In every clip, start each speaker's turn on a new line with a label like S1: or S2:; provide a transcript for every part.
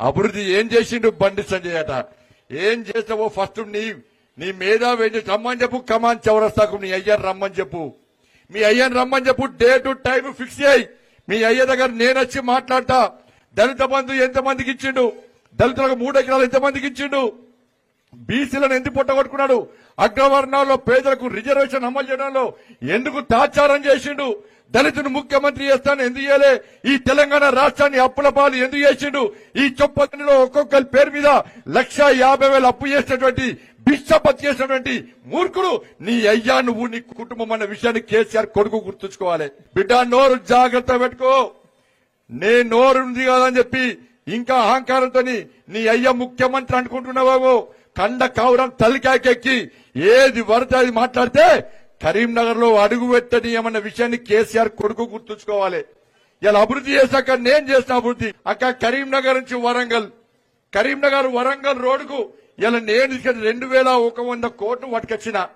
S1: అభివృద్ధి ఏం చేసిండు బండి సంజయ్ అట? ఏం చేస్తావో ఫస్ట్ నీ నీ మీద వెళ్ళి రమ్మని చెప్పు కమాన్ చౌరస్తాకు నీ అయ్యని రమ్మని చెప్పు. మీ అయ్యని రమ్మని చెప్పు డే టు టైం ఫిక్స్ చేయి. మీ అయ్య దగ్గర నేను వచ్చి మాట్లాడతా. దళిత బంధు ఎంతమందికి ఇచ్చిండు? దళితులకు మూడు ఎకరాలు ఎంతమందికి ఇచ్చిండు? బీసీలను ఎందుకు పొట్టగొట్టుకున్నాడు? అగ్రవర్ణాల్లో పేదలకు రిజర్వేషన్ అమలు చేయడంలో ఎందుకు తాచారం చేసిండు? దళితుని ముఖ్యమంత్రి చేస్తాను ఎందుకు చేయలే? ఈ తెలంగాణ రాష్ట్రాన్ని అప్పుల పాలు ఎందుకు చేసిండు? ఈ చొప్పదిలో ఒక్కొక్కరి పేరు మీద లక్ష యాభై వేలు అప్పు చేసినటువంటి బిచ్చపతి చేసినటువంటి మూర్ఖుడు. నీ అయ్యా నువ్వు నీ కుటుంబం అన్న విషయాన్ని కేసీఆర్ కొడుకు గుర్తుంచుకోవాలి. బిడ్డ నోరు జాగ్రత్త పెట్టుకో. నే నోరుంది అని చెప్పి ఇంకా అహంకారంతో నీ అయ్య ముఖ్యమంత్రి అనుకుంటున్నావు కండ కౌరం తలికాకెక్కి ఏది వరద అది మాట్లాడితే కరీంనగర్లో అడుగు పెట్టనీయమన్న విషయాన్ని కేసీఆర్ కొడుకు గుర్తుంచుకోవాలి. ఇలా అభివృద్ధి చేశాక నేను చేసిన అభివృద్ధి. అక్క కరీంనగర్ నుంచి వరంగల్. కరీంనగర్ వరంగల్ రోడ్డుకు ఇలా నేను రెండు వేల ఒక వంద కోట్లు పట్టుకొచ్చిన.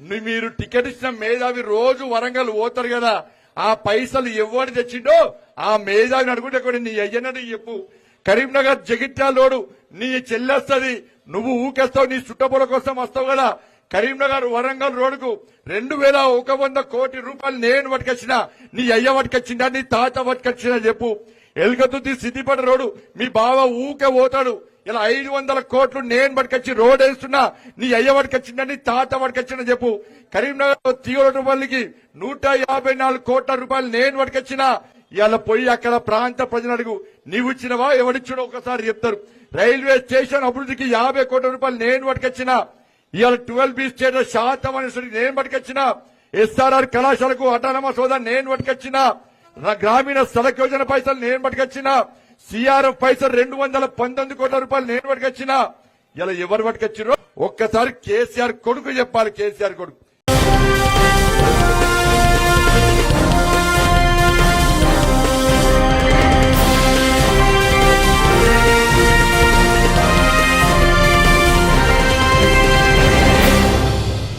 S1: మీరు టికెట్ ఇచ్చిన మేధావి రోజు వరంగల్ పోతారు కదా. ఆ పైసలు ఎవరు తెచ్చిండో ఆ మేధావిని అడుగుంటే కూడా నీ అయ్యనని చెప్పు. కరీంనగర్ జగిత్యాలోడు నీ చెల్లెస్తుంది. నువ్వు ఊకేస్తావు నీ చుట్టపుల కోసం వస్తావు కదా. కరీంనగర్ వరంగల్ రోడ్డుకు రెండు వేల ఒక వంద కోటి రూపాయలు నేను పట్టుకొచ్చిన నీ అయ్య పట్టుకొచ్చిందా నీ తాత పట్టుకొచ్చిన చెప్పు. ఎలుగతుద్ది సిద్దిపేట రోడ్డు మీ బావ ఊకే పోతాడు. ఇలా ఐదు వందల కోట్లు నేను పట్టుకొచ్చి రోడ్ వేస్తున్నా నీ అయ్య పట్టుకొచ్చిందా నీ తాత పట్టుకొచ్చిన చెప్పు. కరీంనగర్ తీవ్ర తీగొట్టుపల్లికి నూట యాభై నాలుగు కోట్ల రూపాయలు నేను పట్టుకొచ్చిన. ఇలా పోయి అక్కడ ప్రాంత ప్రజలు అడుగు నీవు ఇచ్చినవా? ఎవడిచ్చినో ఒకసారి చెప్తారు. రైల్వే స్టేషన్ అభివృద్ధికి యాభై కోట్ల రూపాయలు నేను పట్టుకొచ్చినా. ఇవాళ ట్వెల్వ్ బి స్టేట్ శాతం అనేసరికి నేను పట్టుకొచ్చిన. ఎస్ఆర్ఆర్ కళాశాలకు అటానమా సోదా నేను పట్టుకొచ్చిన. గ్రామీణ సడక్ యోజన పైసలు నేను పట్టుకొచ్చిన. సిఆర్ఎఫ్ పైసలు రెండు వందల పంతొమ్మిది కోట్ల రూపాయలు నేను పట్టుకొచ్చిన. ఇలా ఎవరు పట్టుకొచ్చిరో ఒక్కసారి కేసీఆర్ కొడుకు చెప్పాలి కేసీఆర్ కొడుకు.